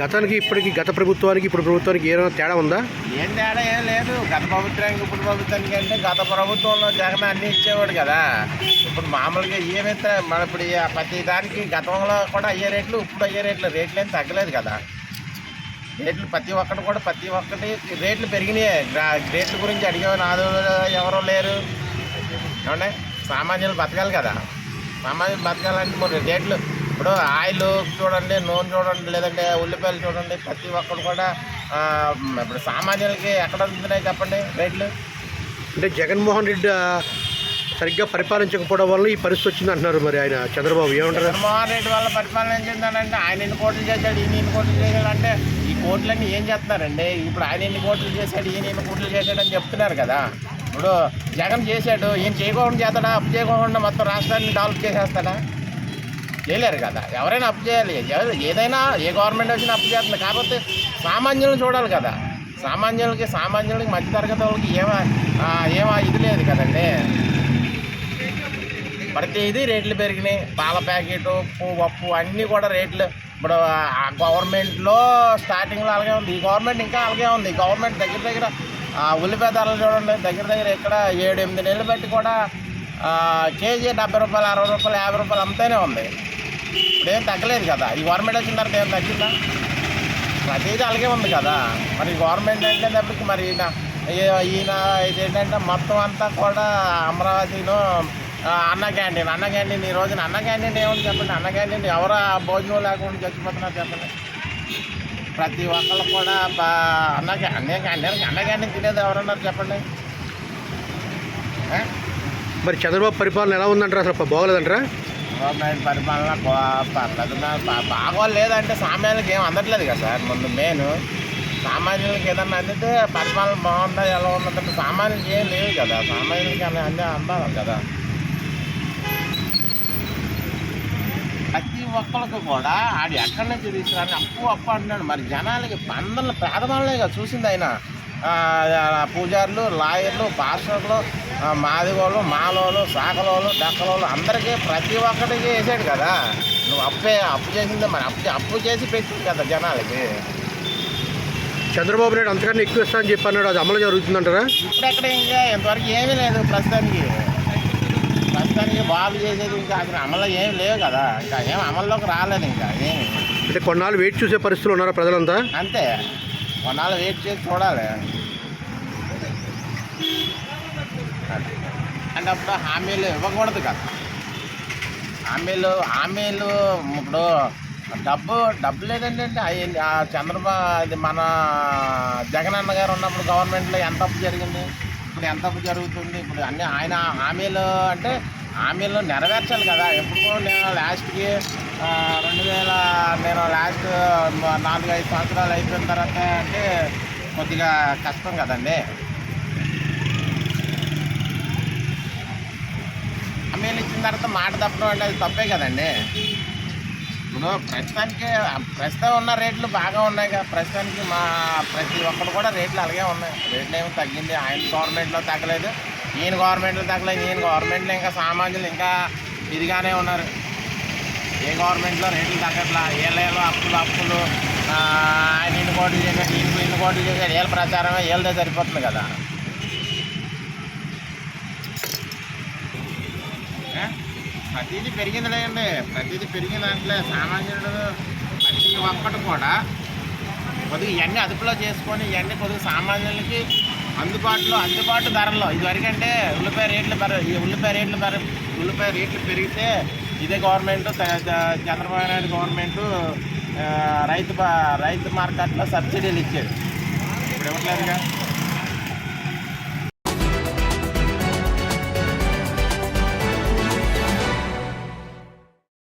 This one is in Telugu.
గతానికి ఇప్పటికి గత ప్రభుత్వానికి ఇప్పుడు ప్రభుత్వానికి ఏమైనా తేడా ఉందా? ఏం తేడా ఏం లేదు. గత ప్రభుత్వానికి ఇప్పుడు ప్రభుత్వానికి అంటే గత ప్రభుత్వంలో జగన్ అన్ని ఇచ్చేవాడు కదా. ఇప్పుడు మామూలుగా ఏమైతే మన ఇప్పుడు ప్రతి దానికి గతంలో కూడా అయ్యే రేట్లు ఇప్పుడు అయ్యే రేట్లు. రేట్లు ఏం తగ్గలేదు కదా. రేట్లు ప్రతి ఒక్కటి కూడా ప్రతి ఒక్కటి రేట్లు పెరిగినాయి. రేట్ల గురించి అడిగే నాదు ఎవరో లేరు. ఏమంటే సామాన్యులు బతకాలి కదా. సామాన్యులు బతకాలంటే మరి రేట్లు ఇప్పుడు ఆయిల్ చూడండి నూనె చూడండి లేదంటే ఉల్లిపాయలు చూడండి ప్రతి ఒక్కరు కూడా ఇప్పుడు సామాన్యులకి ఎక్కడ ఉంటున్నాయి చెప్పండి రేట్లు? అంటే జగన్మోహన్ రెడ్డి సరిగ్గా పరిపాలించకపోవడం వల్ల ఈ పరిస్థితి వచ్చింది అంటున్నారు మరి ఆయన. చంద్రబాబు ఏమంటారు? జగన్మోహన్ రెడ్డి వల్ల పరిపాలన ఏం చెందానంటే ఆయన ఎన్ని కోట్లు చేశాడు ఈయన ఎన్ని కోట్లు చేశాడు అంటే ఈ కోట్లన్నీ ఏం చేస్తున్నారండి? ఇప్పుడు ఆయన ఎన్ని కోట్లు చేశాడు ఈయన ఎన్ని కోట్లు చేశాడు అని చెప్తున్నారు కదా. ఇప్పుడు జగన్ చేశాడు ఈయన చేయకుండా చేస్తాడా అప్పు చేయకుండా మొత్తం రాష్ట్రాన్ని డెవలప్ చేసేస్తాడా? చేయలేరు కదా. ఎవరైనా అప్పు చేయాలి. ఎవరు- ఏదైనా ఏ గవర్నమెంట్ వచ్చినా అప్పు చేస్తుంది. కాకపోతే సామాన్యులను చూడాలి కదా. సామాన్యులకి సామాన్యులకి మధ్యతరగతి వాళ్ళకి ఏమా ఏమా ఇది లేదు కదండి. ప్రతి ఇది రేట్లు పెరిగినాయి. పాల ప్యాకెట్ ఉప్పు పప్పు అన్నీ కూడా రేట్లు ఇప్పుడు ఆ గవర్నమెంట్లో స్టార్టింగ్లో అలాగే ఉంది. ఈ గవర్నమెంట్ ఇంకా అలాగే ఉంది. గవర్నమెంట్ దగ్గర దగ్గర ఉల్లిపాయ ధరలు చూడండి. దగ్గర దగ్గర ఇక్కడ ఏడు ఎనిమిది నెలలు పెట్టి కూడా కేజీ డెబ్బై రూపాయలు అరవై రూపాయలు యాభై రూపాయలు అంతానే ఉంది. ఇప్పుడేం తగ్గలేదు కదా. ఈ గవర్నమెంట్ వచ్చిన తర్వాత ఏం తగ్గిందా? ప్రతిదీ అలాగే ఉంది కదా. మరి గవర్నమెంట్ వెళ్ళేటప్పటికి మరి ఈయన ఈయన ఈయన ఇదేంటంటే మొత్తం అంతా కూడా అమరావతిలో అన్న క్యాంటీన్ అన్న క్యాంటీన్ ఈ రోజున. అన్న క్యాంటీన్ ఏముంది చెప్పండి? అన్న క్యాంటీన్ ఎవరు భోజనం లేకుండా చచ్చిపోతున్నారు చెప్పండి? ప్రతి ఒక్కరు కూడా బా అన్న క్యా- అన్న క్యాంటీన్ అన్న క్యాంటీన్ తినేది ఎవరన్నారు చెప్పండి? మరి చంద్రబాబు పరిపాలన ఎలా ఉందంటారా? అసలు బాగోలేదంటారా? గవర్నమెంట్ పరిపాలన బా- పర్లేదు బాగోలేదంటే సామాన్యులకి ఏం అందట్లేదు కదా సార్. ముందు మెయిన్ సామాన్యులకి ఏదన్నా అందితే పరిపాలన బాగుందా ఎలా ఉందంటే సామాన్యులకి ఏం లేవు కదా. సామాన్యులకి అన్నీ అన్నీ అందాలి కదా. ప్రతి ఒక్కరికి కూడా ఆడు ఎక్కడి నుంచి తీసుకురాని అప్పు అప్పు అంటున్నాడు. మరి జనాలకి అందరిని పేదవాళ్ళే కదా చూసింది ఆయన. పూజారులు లాయర్లు పాస్టర్లు మాదిగోళ్ళు మాలోలు సాకలోలు డక్కలోలు అందరికీ ప్రతి ఒక్కరికి వేసాడు కదా. నువ్వు అప్పే అప్పు చేసిందే మరి. అప్పు అప్పు చేసి పెట్టింది కదా జనాలకి. చంద్రబాబు నాయుడు అంతకన్నా ఎక్కువ ఇస్తా అని చెప్పి అన్నాడు. అది అమలు జరుగుతుందంటారా? ఇప్పుడెక్కడ ఇంకా ఇంతవరకు ఏమీ లేదు ప్రస్తుతానికి. ప్రస్తుతానికి బాబు చేసేది ఇంకా అసలు అమలు ఏం లేవు కదా. ఇంకా ఏం అమల్లోకి రాలేదు ఇంకా ఏమి. అంటే కొన్నాళ్ళు వెయిట్ చూసే పరిస్థితులు ఉన్నారా ప్రజలంతా? అంతే. కొన్నాళ్ళు వెయిట్ చేసి చూడాలి. అంటే అప్పుడు హామీలు ఇవ్వకూడదు కదా. హామీలు హామీలు ఇప్పుడు డబ్బు డబ్బు లేదండి ఆ చంద్రబాబు అది మన జగన్ అన్న గారు ఉన్నప్పుడు గవర్నమెంట్లో ఎంత అప్పు జరిగింది? ఇప్పుడు ఎంత అప్పు జరుగుతుంది? ఇప్పుడు అన్ని ఆయన హామీలు అంటే హామీలు నెరవేర్చాలి కదా. ఎప్పుడు నేను లాస్ట్కి రెండు వేల నేను లాస్ట్ నాలుగు ఐదు సంవత్సరాలు అయిపోయిన తర్వాత అంటే కొద్దిగా కష్టం కదండి. హామీలు ఇచ్చిన తర్వాత మాట తప్పడం అంటే అది తప్పే కదండి. ఇప్పుడు ప్రస్తుతానికి ప్రస్తుతం ఉన్న రేట్లు బాగా ఉన్నాయి కదా. ప్రస్తుతానికి మా ప్రతి ఒక్కరు కూడా రేట్లు అలాగే ఉన్నాయి. రేట్లు ఏమో తగ్గింది. ఆయన గవర్నమెంట్లో తగ్గలేదు ఈయన గవర్నమెంట్లో తగ్గలేదు ఈయన గవర్నమెంట్లో ఇంకా సామాన్యులు ఇంకా ఇదిగానే ఉన్నారు. ఏ గవర్నమెంట్లో రేట్లు తగ్గట్లా ఏళ్ళేళ్ళు అప్పులు అప్పులు ఆయన ఇన్ని కోట్లు చేశాడు ఇన్ని ఇన్ని కోట్లు చేశాడు వీళ్ళ ప్రచారమే వీళ్ళదే సరిపోతుంది కదా. ప్రతిదీ పెరిగింది లేదండి ప్రతిదీ పెరిగిన దాంట్లో సామాన్యుడు ప్రతి ఒక్కటి కూడా కొద్దిగా ఇవన్నీ అదుపులో చేసుకొని ఇవన్నీ కొద్దిగా సామాన్యులకి అందుబాటులో అందుబాటు ధరల్లో ఇదివరకంటే ఉల్లిపాయ రేట్లు పెర ఈ ఉల్లిపాయ రేట్లు పెర ఉల్లిపాయ రేట్లు పెరిగితే ఇదే గవర్నమెంట్ చంద్రబాబు నాయుడు గవర్నమెంట్ రైతు బా- రైతు మార్కెట్లో సబ్సిడీలు ఇచ్చేది ఇప్పుడు ఇవ్వట్లేదుగా?